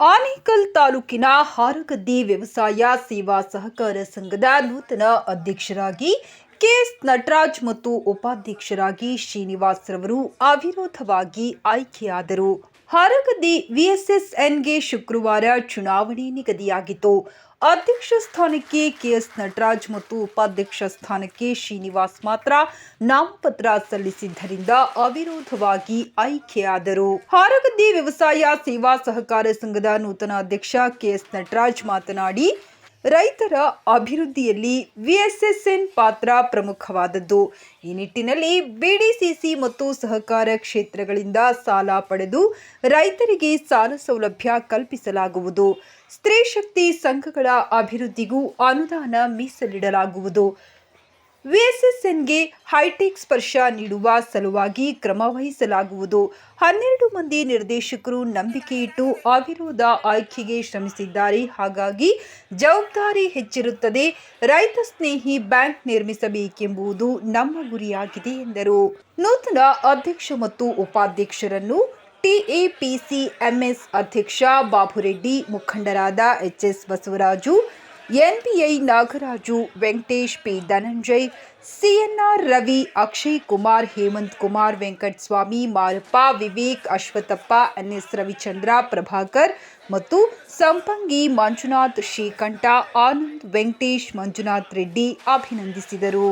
ಆನೇಕಲ್ ತಾಲೂಕಿನ ಹಾರಗದ್ದಿ ವ್ಯವಸಾಯ ಸೇವಾ ಸಹಕಾರ ಸಂಘದ ನೂತನ ಅಧ್ಯಕ್ಷರಾಗಿ ಕೆಎಸ್ ನಟರಾಜ್ ಮತ್ತು ಉಪಾಧ್ಯಕ್ಷರಾಗಿ ಶ್ರೀನಿವಾಸ್ ರವರು ಅವಿರೋಧವಾಗಿ ಆಯ್ಕೆಯಾದರು. ಹಾರಗದ್ದಿ ವಿಎಸ್ಎಸ್ಎನ್ಗೆ ಶುಕ್ರವಾರ ಚುನಾವಣೆ ನಿಗದಿಯಾಗಿತ್ತು. ಅಧ್ಯಕ್ಷ ಸ್ಥಾನಕ್ಕೆ ಕೆಎಸ್ ನಟರಾಜ್ ಮತ್ತು ಉಪಾಧ್ಯಕ್ಷ ಸ್ಥಾನಕ್ಕೆ ಶ್ರೀನಿವಾಸ್ ಮಾತ್ರ ನಾಮಪತ್ರ ಸಲ್ಲಿಸಿದ್ದರಿಂದ ಅವಿರೋಧವಾಗಿ ಆಯ್ಕೆಯಾದರು. ಹಾರಗದ್ದಿ ವ್ಯವಸಾಯ ಸೇವಾ ಸಹಕಾರ ಸಂಘದ ನೂತನ ಅಧ್ಯಕ್ಷ ಕೆಎಸ್ ನಟರಾಜ್ ಮಾತನಾಡಿ ರೈತರ ಅಭಿವೃದ್ಧಿಯಲ್ಲಿ ವಿಎಸ್ಎಸ್ಎನ್ ಪಾತ್ರ ಪ್ರಮುಖವಾದದ್ದು. ಈ ನಿಟ್ಟಿನಲ್ಲಿ ಬಿಡಿಸಿಸಿ ಮತ್ತು ಸಹಕಾರ ಕ್ಷೇತ್ರಗಳಿಂದ ಸಾಲ ಪಡೆದು ರೈತರಿಗೆ ಸಾಲ ಸೌಲಭ್ಯ ಕಲ್ಪಿಸಲಾಗುವುದು. ಸ್ತ್ರೀ ಶಕ್ತಿ ಸಂಘಗಳ ಅಭಿವೃದ್ಧಿಗೂ ಅನುದಾನ ಮೀಸಲಿಡಲಾಗುವುದು. ವಿಎಸ್ಎಸ್ಎನ್ಗೆ ಹೈಟೆಕ್ ಸ್ಪರ್ಶ ನೀಡುವ ಸಲುವಾಗಿ ಕ್ರಮ ವಹಿಸಲಾಗುವುದು. ಹನ್ನೆರಡು ಮಂದಿ ನಿರ್ದೇಶಕರು ನಂಬಿಕೆಯಿಟ್ಟು ಅವಿರೋಧ ಆಯ್ಕೆಗೆ ಶ್ರಮಿಸಿದ್ದಾರೆ. ಹಾಗಾಗಿ ಜವಾಬ್ದಾರಿ ಹೆಚ್ಚಿರುತ್ತದೆ. ರೈತ ಸ್ನೇಹಿ ಬ್ಯಾಂಕ್ ನಿರ್ಮಿಸಬೇಕೆಂಬುದು ನಮ್ಮ ಗುರಿಯಾಗಿದೆ ಎಂದರು. ನೂತನ ಅಧ್ಯಕ್ಷ ಮತ್ತು ಉಪಾಧ್ಯಕ್ಷರನ್ನು ಟಿಎಪಿಸಿಎಂಎಸ್ ಅಧ್ಯಕ್ಷ ಬಾಬುರೆಡ್ಡಿ ಮುಖಂಡರಾದ HS Basavaraju NBI Nagaraju, Venkatesh P. Dhananjay, CNR Ravi, Akshay Kumar, Hemanth Kumar, Venkataswamy, Marappa, Vivek Ashwathappa N S Ravichandra, Prabhakar ಮತ್ತು ಸಂಪಂಗಿ ಮಂಜುನಾಥ್ ಶ್ರೀಕಂಠ, ಆನಂದ್ ವೆಂಕಟೇಶ್ ಮಂಜುನಾಥ್ ರೆಡ್ಡಿ ಅಭಿನಂದಿಸಿದರು.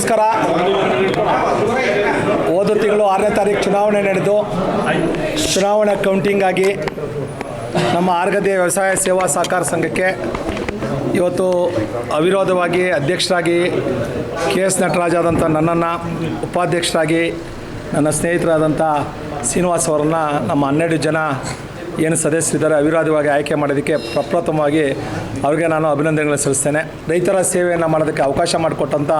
ನಮಸ್ಕಾರ. ಹೋದ ತಿಂಗಳು ಆರನೇ ತಾರೀಕು ಚುನಾವಣೆ ನಡೆದು, ಚುನಾವಣೆ ಕೌಂಟಿಂಗ್ ಆಗಿ ನಮ್ಮ ಆರ್ಗದೆ ವ್ಯವಸಾಯ ಸೇವಾ ಸಹಕಾರ ಸಂಘಕ್ಕೆ ಇವತ್ತು ಅವಿರೋಧವಾಗಿ ಅಧ್ಯಕ್ಷರಾಗಿ ಕೆ ಎಸ್ ನಟರಾಜಾದಂಥ ನನ್ನನ್ನು, ಉಪಾಧ್ಯಕ್ಷರಾಗಿ ನನ್ನ ಸ್ನೇಹಿತರಾದಂಥ ಶ್ರೀನಿವಾಸ್ ಅವರನ್ನು ನಮ್ಮ ಹನ್ನೆರಡು ಜನ ಏನು ಸದಸ್ಯರಿದ್ದಾರೆ ಅವಿರೋಧವಾಗಿ ಆಯ್ಕೆ ಮಾಡೋದಕ್ಕೆ ಪ್ರಪ್ರಥಮವಾಗಿ ಅವ್ರಿಗೆ ನಾನು ಅಭಿನಂದನೆಗಳನ್ನು ಸಲ್ಲಿಸ್ತೇನೆ. ರೈತರ ಸೇವೆಯನ್ನು ಮಾಡೋದಕ್ಕೆ ಅವಕಾಶ ಮಾಡಿಕೊಟ್ಟಂಥ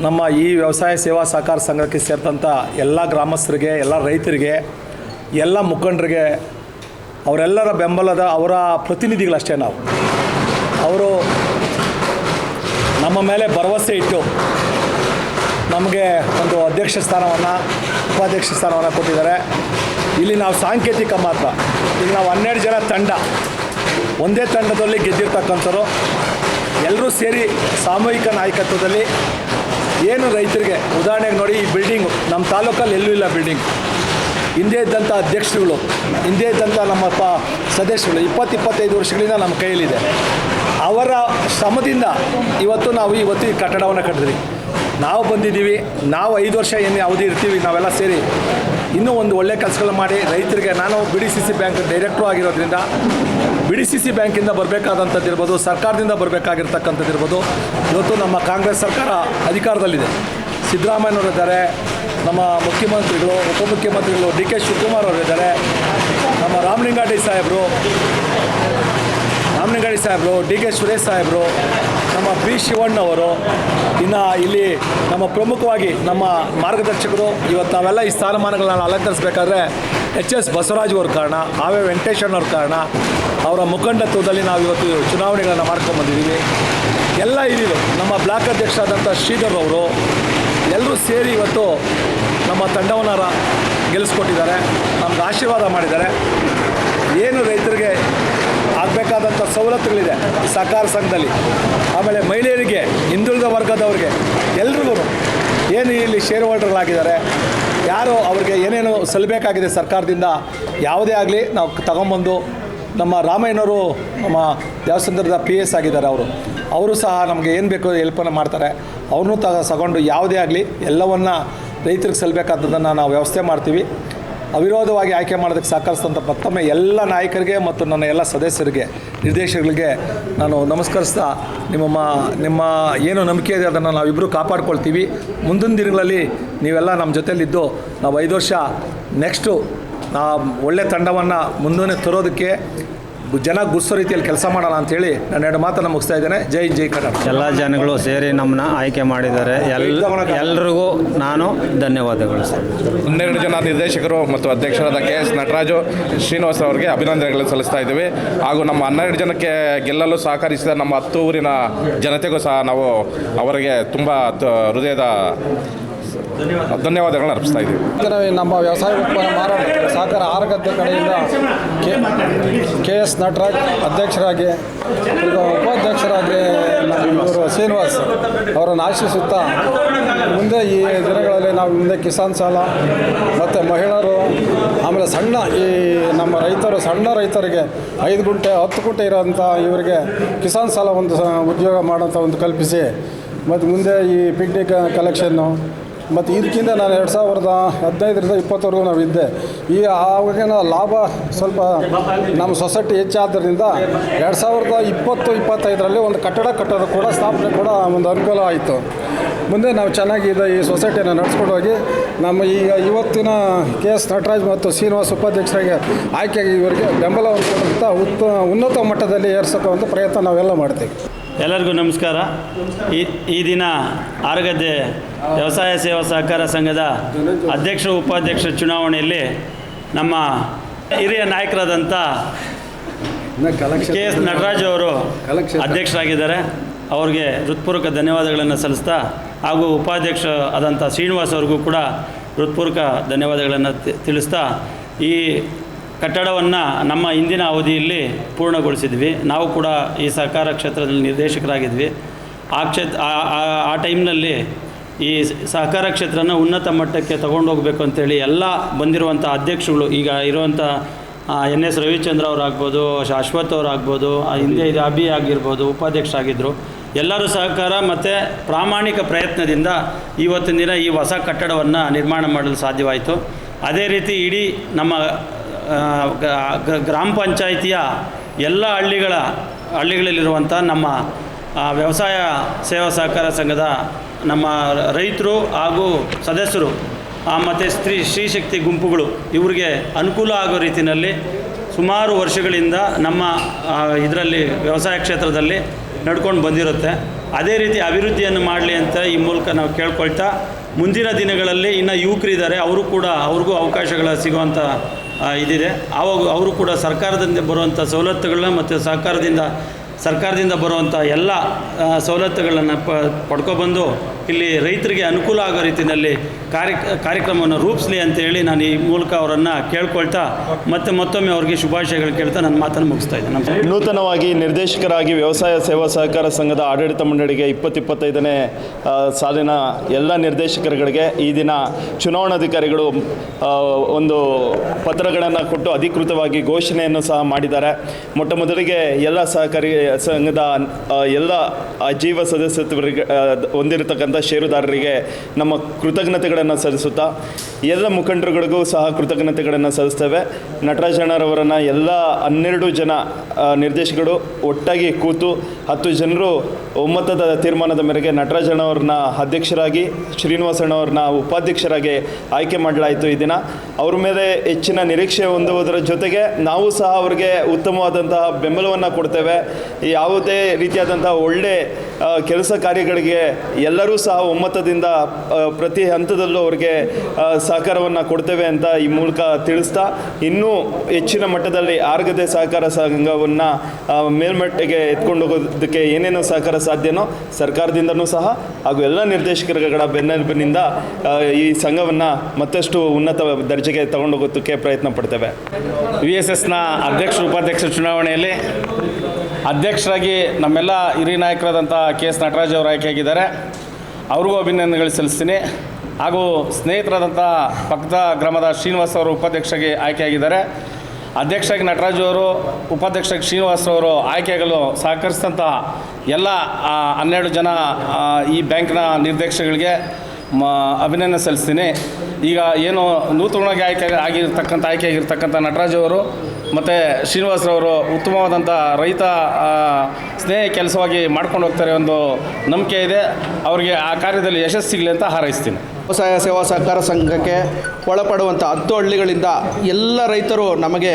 ನಮ್ಮ ಈ ವ್ಯವಸಾಯ ಸೇವಾ ಸಹಕಾರ ಸಂಘಕ್ಕೆ ಸೇರಿದಂಥ ಎಲ್ಲ ಗ್ರಾಮಸ್ಥರಿಗೆ, ಎಲ್ಲ ರೈತರಿಗೆ, ಎಲ್ಲ ಮುಖಂಡರಿಗೆ, ಅವರೆಲ್ಲರ ಬೆಂಬಲದ ಅವರ ಪ್ರತಿನಿಧಿಗಳಷ್ಟೇ ನಾವು. ಅವರು ನಮ್ಮ ಮೇಲೆ ಭರವಸೆ ಇಟ್ಟು ನಮಗೆ ಒಂದು ಅಧ್ಯಕ್ಷ ಸ್ಥಾನವನ್ನು, ಉಪಾಧ್ಯಕ್ಷ ಸ್ಥಾನವನ್ನು ಕೊಟ್ಟಿದ್ದಾರೆ. ಇಲ್ಲಿ ನಾವು ಸಾಂಕೇತಿಕ ಮಾತ್ರ. ಇಲ್ಲಿ ನಾವು ಹನ್ನೆರಡು ಜನ ತಂಡ. ಒಂದೇ ತಂಡದಲ್ಲಿ ಗೆದ್ದಿರ್ತಕ್ಕಂಥವ್ರು. ಎಲ್ಲರೂ ಸೇರಿ ಸಾಮೂಹಿಕ ನಾಯಕತ್ವದಲ್ಲಿ ಏನು ರೈತರಿಗೆ, ಉದಾಹರಣೆಗೆ ನೋಡಿ ಈ ಬಿಲ್ಡಿಂಗು ನಮ್ಮ ತಾಲೂಕಲ್ಲಿ ಎಲ್ಲೂ ಇಲ್ಲ ಬಿಲ್ಡಿಂಗ್ ಹಿಂದೆ ಇದ್ದಂಥ ಅಧ್ಯಕ್ಷರುಗಳು, ಹಿಂದೆ ಇದ್ದಂಥ ನಮ್ಮ ಪ ಸದಸ್ಯರುಗಳು ಇಪ್ಪತ್ತು ಇಪ್ಪತ್ತೈದು ವರ್ಷಗಳಿಂದ ನಮ್ಮ ಕೈಯಲ್ಲಿದೆ. ಅವರ ಶ್ರಮದಿಂದ ಇವತ್ತು ನಾವು ಇವತ್ತು ಈ ಕಟ್ಟಡವನ್ನು ಕಟ್ಟಿದ್ರಿ ನಾವು ಬಂದಿದ್ದೀವಿ, ನಾವು ಐದು ವರ್ಷ ಏನು ಅವಧಿ ಇರ್ತೀವಿ, ನಾವೆಲ್ಲ ಸೇರಿ ಇನ್ನೂ ಒಂದು ಒಳ್ಳೆ ಕೆಲಸಗಳು ಮಾಡಿ ರೈತರಿಗೆ, ನಾನು B D C C bank director ಆಗಿರೋದ್ರಿಂದ ಬಿ ಡಿ ಸಿ ಸಿ ಬ್ಯಾಂಕಿಂದ ಬರಬೇಕಾದಂಥದ್ದು ಇರ್ಬೋದು, ಸರ್ಕಾರದಿಂದ ಬರಬೇಕಾಗಿರ್ತಕ್ಕಂಥದ್ದು ಇರ್ಬೋದು, ಇವತ್ತು ನಮ್ಮ ಕಾಂಗ್ರೆಸ್ ಸರ್ಕಾರ ಅಧಿಕಾರದಲ್ಲಿದೆ. ಸಿದ್ದರಾಮಯ್ಯನವರಿದ್ದಾರೆ ನಮ್ಮ ಮುಖ್ಯಮಂತ್ರಿಗಳು, ಉಪಮುಖ್ಯಮಂತ್ರಿಗಳು ಡಿ ಕೆ ಶಿವಕುಮಾರ್ ಅವರಿದ್ದಾರೆ ನಮ್ಮ ರಾಮಲಿಂಗಾಡಿ ಸಾಹೇಬರು ರಾಮಲಿಂಗಾಡಿ ಸಾಹೇಬರು, ಡಿ ಕೆ ಸುರೇಶ್ ಸಾಹೇಬರು, ನಮ್ಮ ಬಿ ಶಿವಣ್ಣವರು ಇನ್ನು ಇಲ್ಲಿ ನಮ್ಮ ಪ್ರಮುಖವಾಗಿ ನಮ್ಮ ಮಾರ್ಗದರ್ಶಕರು, ಇವತ್ತು ನಾವೆಲ್ಲ ಈ ಸ್ಥಾನಮಾನಗಳನ್ನ ಅಲಂಕರಿಸಬೇಕಾದ್ರೆ ಎಚ್ ಎಸ್ ಬಸವರಾಜ್ ಅವ್ರ ಕಾರಣ ಆವೆ ವೆಂಕಟೇಶಣ್ಣವ್ರ ಕಾರಣ, ಅವರ ಮುಖಂಡತ್ವದಲ್ಲಿ ನಾವು ಇವತ್ತು ಚುನಾವಣೆಗಳನ್ನು ಮಾಡ್ಕೊಂಬಂದಿದ್ದೀವಿ ಎಲ್ಲ ಹಿರಿಯರು ನಮ್ಮ ಬ್ಲಾಕ್ ಅಧ್ಯಕ್ಷರಾದಂಥ ಶ್ರೀಧರ್ ಅವರು ಎಲ್ಲರೂ ಸೇರಿ ಇವತ್ತು ನಮ್ಮ ತಂಡವನ್ನು ಗೆಲ್ಲಿಸ್ಕೊಟ್ಟಿದ್ದಾರೆ ನಮ್ಗೆ ಆಶೀರ್ವಾದ ಮಾಡಿದ್ದಾರೆ. ಏನು ರೈತರಿಗೆ ಆಗಬೇಕಾದಂಥ ಸವಲತ್ತುಗಳಿದೆ ಸಹಕಾರ ಸಂಘದಲ್ಲಿ. ಆಮೇಲೆ ಮಹಿಳೆಯರಿಗೆ, ಹಿಂದುಳಿದ ವರ್ಗದವ್ರಿಗೆ ಎಲ್ರಿಗೂ ಏನು ಇಲ್ಲಿ ಶೇರ್ ಹೋಲ್ಡರ್ಗಳಾಗಿದ್ದಾರೆ ಯಾರು ಅವ್ರಿಗೆ ಏನೇನು ಸಲ್ಲಬೇಕಾಗಿದೆ ಸರ್ಕಾರದಿಂದ, ಯಾವುದೇ ಆಗಲಿ ನಾವು ತಗೊಂಬಂದು ನಮ್ಮ ರಾಮಯ್ಯನವರು, ನಮ್ಮ ದೇವಸ್ಥಾನದ ಪಿ ಎಸ್ ಆಗಿದ್ದಾರೆ ಅವರು. ಅವರು ಸಹ ನಮಗೆ ಏನು ಬೇಕು ಹೆಲ್ಪನ್ನು ಮಾಡ್ತಾರೆ. ಅವ್ರನ್ನೂ ತಗ ತಗೊಂಡು ಯಾವುದೇ ಆಗಲಿ ಎಲ್ಲವನ್ನು ರೈತರಿಗೆ ಸಲ್ಲಬೇಕಾದದನ್ನು ನಾವು ವ್ಯವಸ್ಥೆ ಮಾಡ್ತೀವಿ. ಅವಿರೋಧವಾಗಿ ಆಯ್ಕೆ ಮಾಡೋದಕ್ಕೆ ಸಹಕರಿಸಿದಂಥ ಮತ್ತೊಮ್ಮೆ ಎಲ್ಲ ನಾಯಕರಿಗೆ ಮತ್ತು ನನ್ನ ಎಲ್ಲ ಸದಸ್ಯರಿಗೆ, ನಿರ್ದೇಶಕರಿಗೆ ನಾನು ನಮಸ್ಕರಿಸ್ತಾ ನಿಮ್ಮ ನಿಮ್ಮ ಏನು ನಂಬಿಕೆ ಇದೆ ಅದನ್ನು ನಾವಿಬ್ಬರು ಕಾಪಾಡ್ಕೊಳ್ತೀವಿ. ಮುಂದಿನ ದಿನಗಳಲ್ಲಿ ನೀವೆಲ್ಲ ನಮ್ಮ ಜೊತೆಯಲ್ಲಿದ್ದು ನಾವು ಐದು ವರ್ಷ ನೆಕ್ಸ್ಟು ಒಳ್ಳೆ ತಂಡವನ್ನು ಮುಂದೆ ತರೋದಕ್ಕೆ ಜನ ಗುರ್ಸೋ ರೀತಿಯಲ್ಲಿ ಕೆಲಸ ಮಾಡೋಣ ಅಂತೇಳಿ ನಾನು ಎರಡು ಮಾತನ್ನು ಮುಗಿಸ್ತಾ ಇದ್ದೇನೆ. ಜೈ ಜೈ ಕರ್ನಾಟಕ ಎಲ್ಲ ಜನಗಳು ಸೇರಿ ನಮ್ಮನ್ನ ಆಯ್ಕೆ ಮಾಡಿದ್ದಾರೆ. ಎಲ್ಲರಿಗೂ ಎಲ್ರಿಗೂ ನಾನು ಧನ್ಯವಾದಗಳು ಸರ್. ಹನ್ನೆರಡು ಜನ ನಿರ್ದೇಶಕರು ಮತ್ತು ಅಧ್ಯಕ್ಷರಾದ ಕೆ ಎಸ್ ನಟರಾಜು ಶ್ರೀನಿವಾಸ ಅವರಿಗೆ ಅಭಿನಂದನೆಗಳನ್ನು ಸಲ್ಲಿಸ್ತಾ ಇದ್ದೀವಿ. ಹಾಗೂ ನಮ್ಮ ಹನ್ನೆರಡು ಜನಕ್ಕೆ ಗೆಲ್ಲಲು ಸಹಕರಿಸಿದ ನಮ್ಮ ಹತ್ತು ಊರಿನ ಜನತೆಗೂ ಸಹ ನಾವು ಅವರಿಗೆ ತುಂಬ ಹೃದಯದ ಧನ್ಯವಾದಗಳನ್ನ ಅರ್ಪಿಸ್ತಾ ಇದ್ದೀವಿ. ನಮ್ಮ ವ್ಯವಸಾಯ ಉತ್ಪನ್ನ ಮಾರಾಟ ಸಹಕಾರ ಆರಗದ್ದೆ ಕಡೆಯಿಂದ ಕೆ ಕೆ ಎಸ್ ನಟರಾಜ್ ಅಧ್ಯಕ್ಷರಾಗಿ ಈಗ ಉಪಾಧ್ಯಕ್ಷರಾಗಿ ನಮ್ಮ ಇವರು ಶ್ರೀನಿವಾಸ್ ಅವರನ್ನು ಆಶಿಸುತ್ತಾ ಮುಂದೆ ಈ ದಿನಗಳಲ್ಲಿ ನಾವು ಮುಂದೆ ಕಿಸಾನ್ ಸಾಲ ಮತ್ತು ಮಹಿಳೆಯರು ಆಮೇಲೆ ಸಣ್ಣ ಈ ನಮ್ಮ ರೈತರು ಸಣ್ಣ ರೈತರಿಗೆ ಐದು ಗುಂಟೆ ಹತ್ತು ಗುಂಟೆ ಇರೋಂಥ ಇವರಿಗೆ ಕಿಸಾನ್ ಸಾಲ ಒಂದು ಉದ್ಯೋಗ ಮಾಡೋಂಥ ಒಂದು ಕಲ್ಪಿಸಿ ಮತ್ತು ಮುಂದೆ ಈ ಪಿಕ್ನಿಕ್ ಕಲೆಕ್ಷನ್ನು ಮತ್ತು ಇದಕ್ಕಿಂತ ನಾನು ಎರಡು ಸಾವಿರದ ಹದಿನೈದರಿಂದ ಇಪ್ಪತ್ತವರೆಗೂ ನಾವು ಇದ್ದೆ. ಈ ಆವಾಗಿನ ಲಾಭ ಸ್ವಲ್ಪ ನಮ್ಮ ಸೊಸೈಟಿ ಹೆಚ್ಚಾದ್ದರಿಂದ ಎರಡು ಸಾವಿರದ ಇಪ್ಪತ್ತು, ಇಪ್ಪತ್ತೈದರಲ್ಲಿ ಒಂದು ಕಟ್ಟಡ ಕಟ್ಟೋದು ಕೂಡ ಸ್ಥಾಪನೆ ಕೂಡ ಒಂದು ಅನುಕೂಲ ಆಯಿತು. ಮುಂದೆ ನಾವು ಚೆನ್ನಾಗಿ ಇದು ಈ ಸೊಸೈಟಿಯನ್ನು ನಡೆಸ್ಕೊಂಡು ಹೋಗಿ ನಮ್ಮ ಈಗ ಇವತ್ತಿನ ಕೆ ಎಸ್ ನಟರಾಜ್ ಮತ್ತು ಶ್ರೀನಿವಾಸ್ ಉಪಾಧ್ಯಕ್ಷರಿಗೆ ಆಯ್ಕೆಯಾಗಿ ಇವರಿಗೆ ಬೆಂಬಲವನ್ನು ಕೊಡುವಂಥ ಉತ್ತ ಉನ್ನತ ಮಟ್ಟದಲ್ಲಿ ಏರ್ಸೋಕ್ಕಂಥ ಪ್ರಯತ್ನ ನಾವೆಲ್ಲ ಮಾಡ್ತೀವಿ. ಎಲ್ಲರಿಗೂ ನಮಸ್ಕಾರ. ಈ ದಿನ ಆರಗದ್ದೆ ವ್ಯವಸಾಯ ಸೇವಾ ಸಹಕಾರ ಸಂಘದ ಅಧ್ಯಕ್ಷ, ಉಪಾಧ್ಯಕ್ಷ ಚುನಾವಣೆಯಲ್ಲಿ ನಮ್ಮ ಹಿರಿಯ ನಾಯಕರಾದಂಥ ಕೆ ಎಸ್ ನಟರಾಜ್ ಅವರು ಅಧ್ಯಕ್ಷರಾಗಿದ್ದಾರೆ. ಅವ್ರಿಗೆ ಹೃತ್ಪೂರ್ವಕ ಧನ್ಯವಾದಗಳನ್ನು ಸಲ್ಲಿಸ್ತಾ ಹಾಗೂ ಉಪಾಧ್ಯಕ್ಷ ಆದಂಥ ಶ್ರೀನಿವಾಸ್ ಅವ್ರಿಗೂ ಕೂಡ ಹೃತ್ಪೂರ್ವಕ ಧನ್ಯವಾದಗಳನ್ನು ತಿಳಿಸ್ತಾ ಈ ಕಟ್ಟಡವನ್ನು ನಮ್ಮ ಹಿಂದಿನ ಅವಧಿಯಲ್ಲಿ ಪೂರ್ಣಗೊಳಿಸಿದ್ವಿ. ನಾವು ಕೂಡ ಈ ಸಹಕಾರ ಕ್ಷೇತ್ರದಲ್ಲಿ ನಿರ್ದೇಶಕರಾಗಿದ್ವಿ. ಆ ಕ್ಷೇತ್ರ ಆ- ಟೈಮ್ನಲ್ಲಿ ಈ ಸಹಕಾರ ಕ್ಷೇತ್ರನ ಉನ್ನತ ಮಟ್ಟಕ್ಕೆ ತಗೊಂಡೋಗ್ಬೇಕು ಅಂತೇಳಿ ಎಲ್ಲ ಬಂದಿರುವಂಥ ಅಧ್ಯಕ್ಷಗಳು, ಈಗ ಇರುವಂಥ ಎನ್ ಎಸ್ ರವಿಚಂದ್ರ ಅವರಾಗ್ಬೋದು, ಶಾಶ್ವತ್ ಅವರಾಗ್ಬೋದು ಹಿಂದೆ ಇದು ಅಭಿ ಆಗಿರ್ಬೋದು ಉಪಾಧ್ಯಕ್ಷರಾಗಿದ್ದರು ಎಲ್ಲರೂ ಸಹಕಾರ ಮತ್ತು ಪ್ರಾಮಾಣಿಕ ಪ್ರಯತ್ನದಿಂದ ಇವತ್ತಿನ ದಿನ ಈ ಹೊಸ ಕಟ್ಟಡವನ್ನು ನಿರ್ಮಾಣ ಮಾಡಲು ಸಾಧ್ಯವಾಯಿತು. ಅದೇ ರೀತಿ ಇಡೀ ನಮ್ಮ ಗ್ರಾಮ ಪಂಚಾಯಿತಿಯ ಎಲ್ಲ ಹಳ್ಳಿಗಳ, ಹಳ್ಳಿಗಳಲ್ಲಿರುವಂಥ ನಮ್ಮ ವ್ಯವಸಾಯ ಸೇವಾ ಸಹಕಾರ ಸಂಘದ ನಮ್ಮ ರೈತರು ಹಾಗೂ ಸದಸ್ಯರು ಮತ್ತು ಸ್ತ್ರೀ ಶಕ್ತಿ ಗುಂಪುಗಳು ಇವರಿಗೆ ಅನುಕೂಲ ಆಗೋ ರೀತಿಯಲ್ಲಿ ಸುಮಾರು ವರ್ಷಗಳಿಂದ ನಮ್ಮ ಇದರಲ್ಲಿ ವ್ಯವಸಾಯ ಕ್ಷೇತ್ರದಲ್ಲಿ ನಡ್ಕೊಂಡು ಬಂದಿರುತ್ತೆ. ಅದೇ ರೀತಿ ಅಭಿವೃದ್ಧಿಯನ್ನು ಮಾಡಲಿ ಅಂತ ಈ ಮೂಲಕ ನಾವು ಕೇಳ್ಕೊಳ್ತಾ ಮುಂದಿನ ದಿನಗಳಲ್ಲಿ ಇನ್ನು ಯುವಕರಿದ್ದಾರೆ ಅವರು ಕೂಡ ಅವ್ರಿಗೂ ಅವಕಾಶಗಳ ಸಿಗುವಂಥ ಇದಿದೆ. ಆವಾಗ ಅವರು ಕೂಡ ಸರ್ಕಾರದಿಂದ ಬರುವಂಥ ಸವಲತ್ತುಗಳನ್ನ ಮತ್ತು ಸರ್ಕಾರದಿಂದ ಸರ್ಕಾರದಿಂದ ಬರುವಂಥ ಎಲ್ಲ ಸವಲತ್ತುಗಳನ್ನು ಪ ಪಡ್ಕೊಬಂದು ಇಲ್ಲಿ ರೈತರಿಗೆ ಅನುಕೂಲ ಆಗೋ ರೀತಿಯಲ್ಲಿ ಕಾರ್ಯ ಕಾರ್ಯಕ್ರಮವನ್ನು ರೂಪಿಸಲಿ ಅಂತೇಳಿ ನಾನು ಈ ಮೂಲಕ ಅವರನ್ನು ಕೇಳ್ಕೊಳ್ತಾ ಮತ್ತೆ ಮತ್ತೊಮ್ಮೆ ಅವರಿಗೆ ಶುಭಾಶಯಗಳು ಕೇಳ್ತಾ ನನ್ನ ಮಾತನ್ನು ಮುಗಿಸ್ತಾ ಇದ್ದೆ. ನಮ್ಮ ನೂತನವಾಗಿ ನಿರ್ದೇಶಕರಾಗಿ ವ್ಯವಸಾಯ ಸೇವಾ ಸಹಕಾರ ಸಂಘದ ಆಡಳಿತ ಮಂಡಳಿಗೆ ಇಪ್ಪತ್ತಿಪ್ಪತ್ತೈದನೇ ಸಾಲಿನ ಎಲ್ಲ ನಿರ್ದೇಶಕರುಗಳಿಗೆ ಈ ದಿನ ಚುನಾವಣಾಧಿಕಾರಿಗಳು ಒಂದು ಪತ್ರಗಳನ್ನು ಕೊಟ್ಟು ಅಧಿಕೃತವಾಗಿ ಘೋಷಣೆಯನ್ನು ಸಹ ಮಾಡಿದ್ದಾರೆ. ಮೊಟ್ಟ ಮೊದಲಿಗೆ ಎಲ್ಲ ಸಹಕಾರಿ ಸಂಘದ ಎಲ್ಲ ಜೀವ ಸದಸ್ಯತ್ವರಿಗೆ ಆ, ಹೊಂದಿರತಕ್ಕಂಥ ಷೇರುದಾರರಿಗೆ ನಮ್ಮ ಕೃತಜ್ಞತೆಗಳನ್ನು ಸಲ್ಲಿಸುತ್ತಾ, ಎಲ್ಲ ಮುಖಂಡರುಗಳಿಗೂ ಸಹ ಕೃತಜ್ಞತೆಗಳನ್ನು ಸಲ್ಲಿಸ್ತೇವೆ. ನಟರಾಜಣ್ಣರವರನ್ನು ಎಲ್ಲ ಹನ್ನೆರಡು ಜನ ನಿರ್ದೇಶಕರು ಒಟ್ಟಾಗಿ ಕೂತು ಹತ್ತು ಜನರು ಒಮ್ಮತದ ತೀರ್ಮಾನದ ಮೇರೆಗೆ ನಟರಾಜಣ್ಣವ್ರನ್ನ ಅಧ್ಯಕ್ಷರಾಗಿ ಶ್ರೀನಿವಾಸಣ್ಣವ್ರನ್ನ ಉಪಾಧ್ಯಕ್ಷರಾಗಿ ಆಯ್ಕೆ ಮಾಡಲಾಯಿತು ಈ ದಿನ. ಅವ್ರ ಮೇಲೆ ಹೆಚ್ಚಿನ ನಿರೀಕ್ಷೆ ಹೊಂದುವುದರ ಜೊತೆಗೆ ನಾವು ಸಹ ಅವರಿಗೆ ಉತ್ತಮವಾದಂತಹ ಬೆಂಬಲವನ್ನು ಕೊಡ್ತೇವೆ. ಯಾವುದೇ ರೀತಿಯಾದಂತಹ ಒಳ್ಳೆ ಕೆಲಸ ಕಾರ್ಯಗಳಿಗೆ ಎಲ್ಲರೂ ಸಹ ಒಮ್ಮತದಿಂದ ಪ್ರತಿ ಹಂತದಲ್ಲೂ ಅವರಿಗೆ ಸಹಕಾರವನ್ನು ಕೊಡ್ತೇವೆ ಅಂತ ಈ ಮೂಲಕ ತಿಳಿಸ್ತಾ, ಇನ್ನೂ ಹೆಚ್ಚಿನ ಮಟ್ಟದಲ್ಲಿ ಆರ್ಗದೆ ಸಹಕಾರ ಸಂಘವನ್ನು ಮೇಲ್ಮಟ್ಟಿಗೆ ಎತ್ಕೊಂಡು ಹೋಗೋದಕ್ಕೆ ಏನೇನು ಸಹಕಾರ ಸಾಧ್ಯನೋ, ಸರ್ಕಾರದಿಂದನೂ ಸಹ, ಹಾಗೂ ಎಲ್ಲ ನಿರ್ದೇಶಕರುಗಳ ಬೆನ್ನೆಲುಬಿನಿಂದ ಈ ಸಂಘವನ್ನು ಮತ್ತಷ್ಟು ಉನ್ನತ ದರ್ಜೆಗೆ ತಗೊಂಡೋಗೋದಕ್ಕೆ ಪ್ರಯತ್ನ ಪಡ್ತೇವೆ. ವಿ ಎಸ್ ಎಸ್ನ ಅಧ್ಯಕ್ಷ, ಉಪಾಧ್ಯಕ್ಷ ಚುನಾವಣೆಯಲ್ಲಿ ಅಧ್ಯಕ್ಷರಾಗಿ ನಮ್ಮೆಲ್ಲ ಹಿರಿಯ ನಾಯಕರಾದಂಥ ಕೆ ಎಸ್ ನಟರಾಜ್ ಅವರು ಆಯ್ಕೆಯಾಗಿದ್ದಾರೆ. ಅವ್ರಿಗೂ ಅಭಿನಂದನೆಗಳು ಸಲ್ಲಿಸ್ತೀನಿ. ಹಾಗೂ ಸ್ನೇಹಿತರಾದಂಥ ಪಕ್ಕದ ಗ್ರಾಮದ ಶ್ರೀನಿವಾಸ್ ಅವರು ಉಪಾಧ್ಯಕ್ಷರಾಗಿ ಆಯ್ಕೆಯಾಗಿದ್ದಾರೆ. ಅಧ್ಯಕ್ಷರಾಗಿ ನಟರಾಜು ಅವರು, ಉಪಾಧ್ಯಕ್ಷರಾಗಿ ಶ್ರೀನಿವಾಸ್ ಅವರು ಆಯ್ಕೆಯಾಗಲು ಸಹಕರಿಸಿದಂಥ ಎಲ್ಲ ಹನ್ನೆರಡು ಜನ ಈ ಬ್ಯಾಂಕ್ನ ನಿರ್ದೇಶಕಗಳಿಗೆ ಮ, ಅಭಿನಂದನೆ ಸಲ್ಲಿಸ್ತೀನಿ. ಈಗ ಏನು ನೂತನವಾಗಿ ಆಯ್ಕೆ ಆಗಿರ್ತಕ್ಕಂಥ ಆಯ್ಕೆಯಾಗಿರ್ತಕ್ಕಂಥ ನಟರಾಜ್ ಅವರು ಮತ್ತು ಶ್ರೀನಿವಾಸರವರು ಉತ್ತಮವಾದಂಥ ರೈತ ಸ್ನೇಹ ಕೆಲಸವಾಗಿ ಮಾಡ್ಕೊಂಡು ಹೋಗ್ತಾರೆ ಒಂದು ನಂಬಿಕೆ ಇದೆ. ಅವರಿಗೆ ಆ ಕಾರ್ಯದಲ್ಲಿ ಯಶಸ್ಸು ಸಿಗಲಿ ಅಂತ ಹಾರೈಸ್ತೀನಿ. ವ್ಯವಸಾಯ, ಸೇವಾ ಸಹಕಾರ ಸಂಘಕ್ಕೆ ಒಳಪಡುವಂಥ ಹತ್ತು ಹಳ್ಳಿಗಳಿಂದ ಎಲ್ಲ ರೈತರು ನಮಗೆ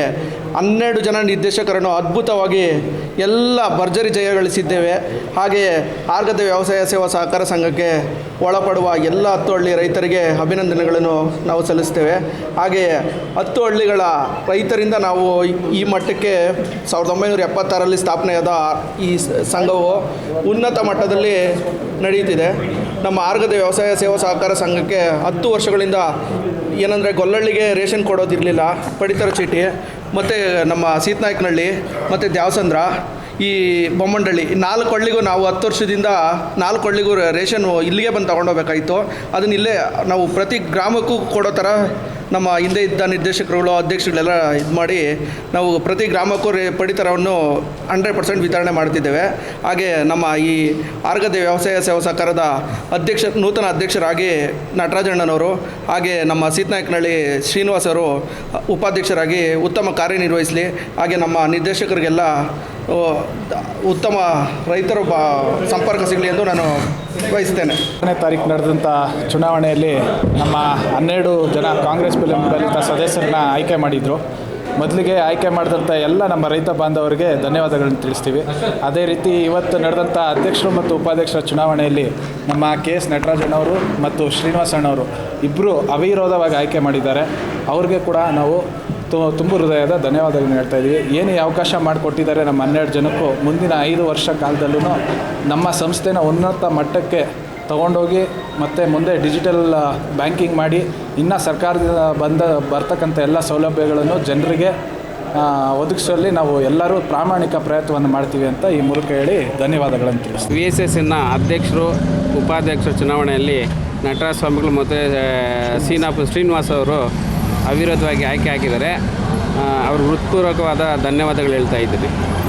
ಹನ್ನೆರಡು ಜನ ನಿರ್ದೇಶಕರನ್ನು ಅದ್ಭುತವಾಗಿ ಎಲ್ಲ ಭರ್ಜರಿ ಜಯ ಗಳಿಸಿದ್ದೇವೆ ಹಾಗೆಯೇ ಆರ್ಗದ ವ್ಯವಸಾಯ ಸೇವಾ ಸಹಕಾರ ಸಂಘಕ್ಕೆ ಒಳಪಡುವ ಎಲ್ಲ ಹತ್ತು ಹಳ್ಳಿ ರೈತರಿಗೆ ಅಭಿನಂದನೆಗಳನ್ನು ನಾವು ಸಲ್ಲಿಸ್ತೇವೆ. ಹಾಗೆಯೇ ಹತ್ತು ಹಳ್ಳಿಗಳ ರೈತರಿಂದ ನಾವು ಈ ಮಟ್ಟಕ್ಕೆ ಸಾವಿರದ ಒಂಬೈನೂರ ಎಪ್ಪತ್ತಾರಲ್ಲಿ ಸ್ಥಾಪನೆಯಾದ ಈ ಸಂಘವು ಉನ್ನತ ಮಟ್ಟದಲ್ಲಿ ನಡೆಯುತ್ತಿದೆ. ನಮ್ಮ ಆರ್ಗದ ವ್ಯವಸಾಯ ಸೇವಾ ಸಹಕಾರ ಸಂಘಕ್ಕೆ ಹತ್ತು ವರ್ಷಗಳಿಂದ ಏನಂದರೆ ಗೊಲ್ಲಳ್ಳಿಗೆ ರೇಷನ್ ಕೊಡೋದಿರಲಿಲ್ಲ, ಪಡಿತರ ಚೀಟಿ. ಮತ್ತು ನಮ್ಮ ಸೀತನಾಯ್ಕನಹಳ್ಳಿ ಮತ್ತು ದ್ಯಾವಸಂದ್ರ ಈ ಬೊಮ್ಮಂಡಳ್ಳಿ ನಾಲ್ಕು ಹಳ್ಳಿಗೂ ನಾವು ಹತ್ತು ವರ್ಷದಿಂದ ನಾಲ್ಕು ಹಳ್ಳಿಗೂ ರೇಷನ್ ಇಲ್ಲಿಗೆ ಬಂದು ತೊಗೊಂಡೋಗ್ಬೇಕಾಯಿತು ಅದನ್ನ ಇಲ್ಲೇ ನಾವು ಪ್ರತಿ ಗ್ರಾಮಕ್ಕೂ ಕೊಡೋ ಥರ ನಮ್ಮ ಹಿಂದೆ ಇದ್ದ ನಿರ್ದೇಶಕರುಗಳು ಅಧ್ಯಕ್ಷಗಳೆಲ್ಲ ಇದು ಮಾಡಿ ನಾವು ಪ್ರತಿ ಗ್ರಾಮಕ್ಕೂ ರೇ, ಪಡಿತರವನ್ನು ಹಂಡ್ರೆಡ್ ಪರ್ಸೆಂಟ್ ವಿತರಣೆ ಮಾಡ್ತಿದ್ದೇವೆ. ಹಾಗೆ ನಮ್ಮ ಈ ಆರ್ಗದ ವ್ಯವಸಾಯ ಸೇವಾ ಸಹಕಾರದ ಅಧ್ಯಕ್ಷ, ನೂತನ ಅಧ್ಯಕ್ಷರಾಗಿ ನಟರಾಜಣ್ಣನವರು, ಹಾಗೆ ನಮ್ಮ ಸೀತನಾಯಕನಹಳ್ಳಿ ಶ್ರೀನಿವಾಸ್ ಅವರು ಉಪಾಧ್ಯಕ್ಷರಾಗಿ ಉತ್ತಮ ಕಾರ್ಯನಿರ್ವಹಿಸಲಿ, ಹಾಗೆ ನಮ್ಮ ನಿರ್ದೇಶಕರಿಗೆಲ್ಲ ಉತ್ತಮ ರೈತರು ಬ, ಸಂಪರ್ಕ ಸಿಗಲಿ ಎಂದು ನಾನು ಬಯಸ್ತೇನೆ. ಹತ್ತನೇ ತಾರೀಕು ನಡೆದಂಥ ಚುನಾವಣೆಯಲ್ಲಿ ನಮ್ಮ ಹನ್ನೆರಡು ಜನ ಕಾಂಗ್ರೆಸ್ ಬೆಂಬಲಿತ ಸದಸ್ಯರನ್ನ ಆಯ್ಕೆ ಮಾಡಿದರು. ಮೊದಲಿಗೆ ಆಯ್ಕೆ ಮಾಡಿದಂಥ ಎಲ್ಲ ನಮ್ಮ ರೈತ ಬಾಂಧವರಿಗೆ ಧನ್ಯವಾದಗಳನ್ನು ತಿಳಿಸ್ತೀವಿ. ಅದೇ ರೀತಿ ಇವತ್ತು ನಡೆದಂಥ ಅಧ್ಯಕ್ಷರು ಮತ್ತು ಉಪಾಧ್ಯಕ್ಷರ ಚುನಾವಣೆಯಲ್ಲಿ ನಮ್ಮ ಕೆ ಎಸ್ ನಟರಾಜಣ್ಣವರು ಮತ್ತು ಶ್ರೀನಿವಾಸಣ್ಣವರು ಇಬ್ಬರು ಅವಿರೋಧವಾಗಿ ಆಯ್ಕೆ ಮಾಡಿದ್ದಾರೆ. ಅವ್ರಿಗೆ ಕೂಡ ನಾವು ತುಂಬ ಹೃದಯದ ಧನ್ಯವಾದಗಳನ್ನ ಹೇಳ್ತಾ ಇದ್ದೀವಿ ಏನೇ ಅವಕಾಶ ಮಾಡಿಕೊಟ್ಟಿದ್ದಾರೆ ನಮ್ಮ ಹನ್ನೆರಡು ಜನಕ್ಕೂ ಮುಂದಿನ ಐದು ವರ್ಷ ಕಾಲದಲ್ಲೂ ನಮ್ಮ ಸಂಸ್ಥೆನ ಉನ್ನತ ಮಟ್ಟಕ್ಕೆ ತಗೊಂಡೋಗಿ ಮತ್ತು ಮುಂದೆ ಡಿಜಿಟಲ್ ಬ್ಯಾಂಕಿಂಗ್ ಮಾಡಿ ಇನ್ನೂ ಸರ್ಕಾರದಿಂದ ಬಂದ, ಬರ್ತಕ್ಕಂಥ ಎಲ್ಲ ಸೌಲಭ್ಯಗಳನ್ನು ಜನರಿಗೆ ಒದಗಿಸುವಲ್ಲಿ ನಾವು ಎಲ್ಲರೂ ಪ್ರಾಮಾಣಿಕ ಪ್ರಯತ್ನವನ್ನು ಮಾಡ್ತೀವಿ ಅಂತ ಈ ಮೂಲಕ ಹೇಳಿ ಧನ್ಯವಾದಗಳನ್ನು ತಿಳಿಸ್ತೀವಿ ವಿ ಎಸ್ ಎಸ್ಸಿನ ಅಧ್ಯಕ್ಷರು, ಉಪಾಧ್ಯಕ್ಷರು ಚುನಾವಣೆಯಲ್ಲಿ ನಟರಾಜ ಸ್ವಾಮಿಗಳು ಮತ್ತು ಸೀನಾಪು ಶ್ರೀನಿವಾಸ್ ಅವರು ಅವಿರೋಧವಾಗಿ ಆಯ್ಕೆ ಆಗಿದ್ದಾರೆ ಅವರು ಹೃತ್ಪೂರ್ವಕವಾದ ಧನ್ಯವಾದಗಳು ಹೇಳ್ತಾ ಇದ್ದೀನಿ.